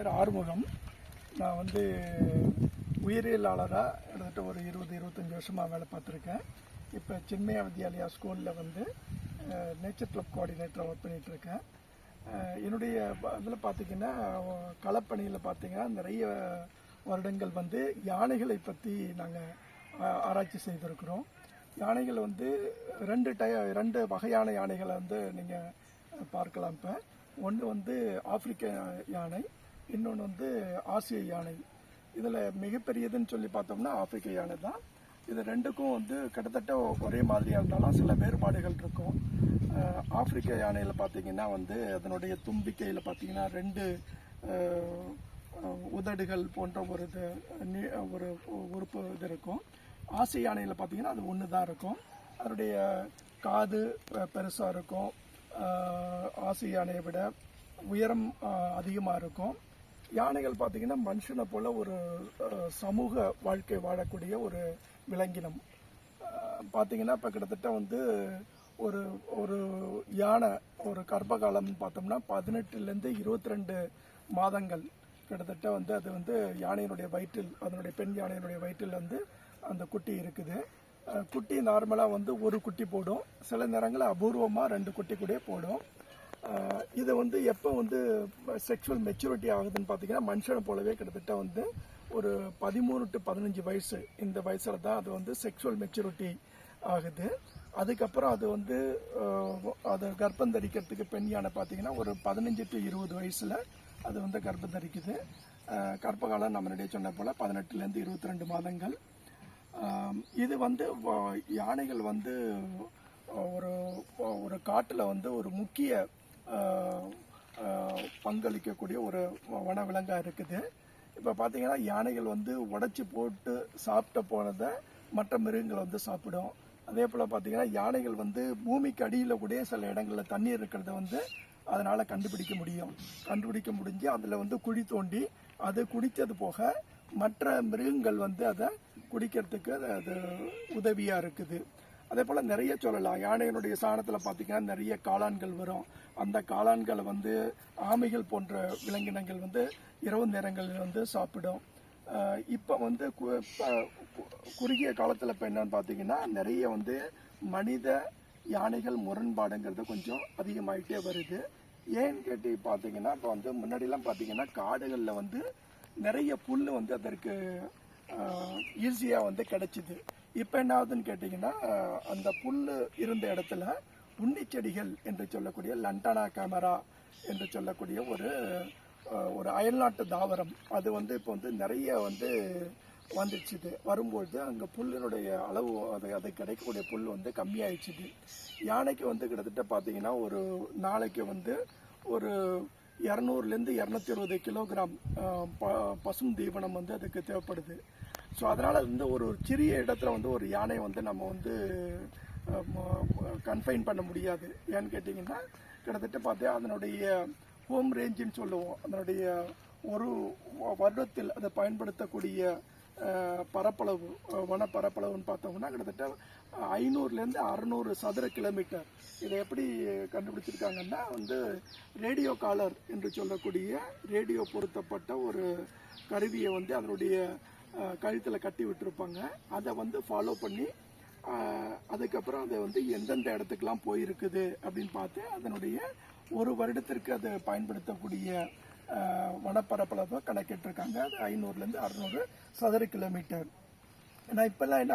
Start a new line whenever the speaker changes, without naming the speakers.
பேர் ஆறுமுகம். நான் வந்து உயிரியலாளராக கிட்டத்தட்ட ஒரு இருபது இருபத்தஞ்சி வருஷமாக வேலை பார்த்துருக்கேன். இப்போ சின்மயா வித்யாலயா ஸ்கூலில் வந்து நேச்சர் கிளப் கோஆர்டினேட்டராக ஒர்க் பண்ணிகிட்ருக்கேன் என்னுடைய இதில் பார்த்தீங்கன்னா களப்பணியில் பார்த்தீங்கன்னா நிறைய வருடங்கள் வந்து யானைகளை பற்றி நாங்கள் ஆராய்ச்சி செய்திருக்கிறோம். யானைகள் வந்து ரெண்டு டய ரெண்டு வகையான யானைகளை வந்து நீங்கள் பார்க்கலாம் இப்போ. ஒன்று வந்து ஆப்பிரிக்க யானை இன்னொன்று வந்து ஆசிய யானை. இதில் மிகப்பெரியதுன்னு சொல்லி பார்த்தோம்னா ஆப்பிரிக்க யானை தான். இது ரெண்டுக்கும் வந்து கிட்டத்தட்ட ஒரே மாதிரியாக இருந்தாலும் சில வேறுபாடுகள் இருக்கும். ஆப்பிரிக்க யானையில் பார்த்தீங்கன்னா வந்து அதனுடைய தும்பிக்கையில் பார்த்தீங்கன்னா ரெண்டு உதடுகள் போன்ற ஒரு இது ஒரு உறுப்பு இது இருக்கும். ஆசிய யானையில் பார்த்தீங்கன்னா அது ஒன்று தான் இருக்கும். அதனுடைய காது பெருசாக இருக்கும். ஆசிய யானையை விட உயரம் அதிகமாக இருக்கும். யானைகள் பார்த்தீங்கன்னா மனுஷனை போல ஒரு சமூக வாழ்க்கை வாழக்கூடிய ஒரு விலங்கினம். பார்த்தீங்கன்னா இப்போ கிட்டத்தட்ட வந்து ஒரு ஒரு யானை ஒரு கர்ப்ப காலம் பார்த்தோம்னா பதினெட்டுலேருந்து இருபத்தி ரெண்டு மாதங்கள். கிட்டத்தட்ட வந்து அது வந்து யானையினுடைய வயிற்றில் அதனுடைய பெண் யானையினுடைய வயிற்றில் வந்து அந்த குட்டி இருக்குது. குட்டி நார்மலாக வந்து ஒரு குட்டி போடும். சில நேரங்களில் அபூர்வமாக ரெண்டு குட்டி கூட போடும். இதை வந்து எப்போ வந்து செக்ஷுவல் மெச்சூரிட்டி ஆகுதுன்னு பார்த்தீங்கன்னா மனுஷனை போலவே கிட்டத்தட்ட வந்து ஒரு பதிமூணு டு பதினஞ்சு வயசு. இந்த வயசில் தான் அது வந்து செக்ஷுவல் மெச்சூரிட்டி ஆகுது. அதுக்கப்புறம் அது வந்து அது கர்ப்பம் தரிக்கிறதுக்கு பெண் யானை பார்த்தீங்கன்னா ஒரு பதினஞ்சு டு இருபது வயசில் அது வந்து கர்ப்பம் தரிக்குது. கர்ப்பகாலம் நம்ம முன்னாடியே சொன்ன போல் பதினெட்டுலேருந்து இருபத்தி ரெண்டு மாதங்கள். இது வந்து யானைகள் வந்து ஒரு ஒரு காட்டில் வந்து ஒரு முக்கிய பங்களிக்கக்கூடிய ஒரு வனவிலங்காக இருக்குது. இப்போ பார்த்தீங்கன்னா யானைகள் வந்து உடச்சி போட்டு சாப்பிட்ட போனதை மற்ற மிருகங்கள் வந்து சாப்பிடும். அதே போல் பார்த்தீங்கன்னா யானைகள் வந்து பூமிக்கு அடியில் கூட சில இடங்களில் தண்ணீர் இருக்கிறத வந்து அதனால் கண்டுபிடிக்க முடியும். கண்டுபிடிக்க முடிஞ்சு அதில் வந்து குழி தோண்டி அது குடித்தது போக மற்ற மிருகங்கள் வந்து அதை குடிக்கிறதுக்கு அது- அது உதவியாக இருக்குது. அதே போல் நிறைய சொல்லலாம். யானையினுடைய சாணத்தில் பார்த்தீங்கன்னா நிறைய காளான்கள் வரும். அந்த காளான்களை வந்து ஆமைகள் போன்ற விலங்கினங்கள் வந்து இரவு நேரங்களில் வந்து சாப்பிடும். இப்போ வந்து கு- கு- குறுகிய காலத்தில் இப்போ என்னன்னு பார்த்தீங்கன்னா நிறைய வந்து மனித யானைகள் முரண்பாடுங்கிறது கொஞ்சம் அதிகமாகிட்டே வருது. ஏன்னு கேட்டு பார்த்தீங்கன்னா இப்போ வந்து முன்னாடிலாம் பார்த்தீங்கன்னா காடுகளில் வந்து நிறைய புல் வந்து அதற்கு ஈஸியாக வந்து கிடைச்சிது. இப்போ என்ன ஆகுதுன்னு கேட்டிங்கன்னா அந்த புல் இருந்த இடத்துல உன்னிச்செடிகள் என்று சொல்லக்கூடிய லண்டானா கேமரா என்று சொல்லக்கூடிய ஒரு ஒரு அயல்நாட்டு தாவரம். அது வந்து இப்போ வந்து நிறைய வந்து வந்துடுச்சுது வரும்பொழுது அங்கே புல்லினுடைய அளவு அது அது கிடைக்கக்கூடிய புல் வந்து கம்மியாயிடுச்சுது யானைக்கு வந்து கிட்டத்தட்ட பார்த்தீங்கன்னா ஒரு நாளைக்கு வந்து ஒரு இரநூறுலேருந்து இரநூத்தி இருபது கிலோகிராம் ப- பசும் தீவனம் வந்து அதுக்கு தேவைப்படுது. ஸோ அதனால் வந்து ஒரு சிறிய இடத்துல வந்து ஒரு யானையை வந்து நம்ம வந்து கன்ஃபைன் பண்ண முடியாது. ஏன்னு கேட்டிங்கன்னா கிட்டத்தட்ட பார்த்தா அதனுடைய ஹோம் ரேஞ்சுன்னு சொல்லுவோம். அதனுடைய ஒரு வருடத்தில் அதை பயன்படுத்தக்கூடிய பரப்பளவு வனப்பரப்பளவுன்னு பார்த்தோம்னா கிட்டத்தட்ட ஐநூறுலேருந்து அறநூறு சதுர கிலோமீட்டர். இதை எப்படி கண்டுபிடிச்சிருக்காங்கன்னா வந்து ரேடியோ காலர் என்று சொல்லக்கூடிய ரேடியோ பொருத்தப்பட்ட ஒரு கருவியை வந்து அதனுடைய கழுத்தில் கட்டி விட்டுருப்பாங்க. அதை வந்து ஃபாலோ பண்ணி அதுக்கப்புறம் அதை வந்து எந்தெந்த இடத்துக்கெலாம் போயிருக்குது அப்படின்னு பார்த்து அதனுடைய ஒரு வருடத்திற்கு அதை பயன்படுத்தக்கூடிய ஆஹ், வனப்பரப்பளவை கணக்கிட்டிருக்காங்க. அது ஐநூறுலேருந்து அறுநூறு சதுர கிலோமீட்டர் ஏன்னா இப்போல்லாம் என்ன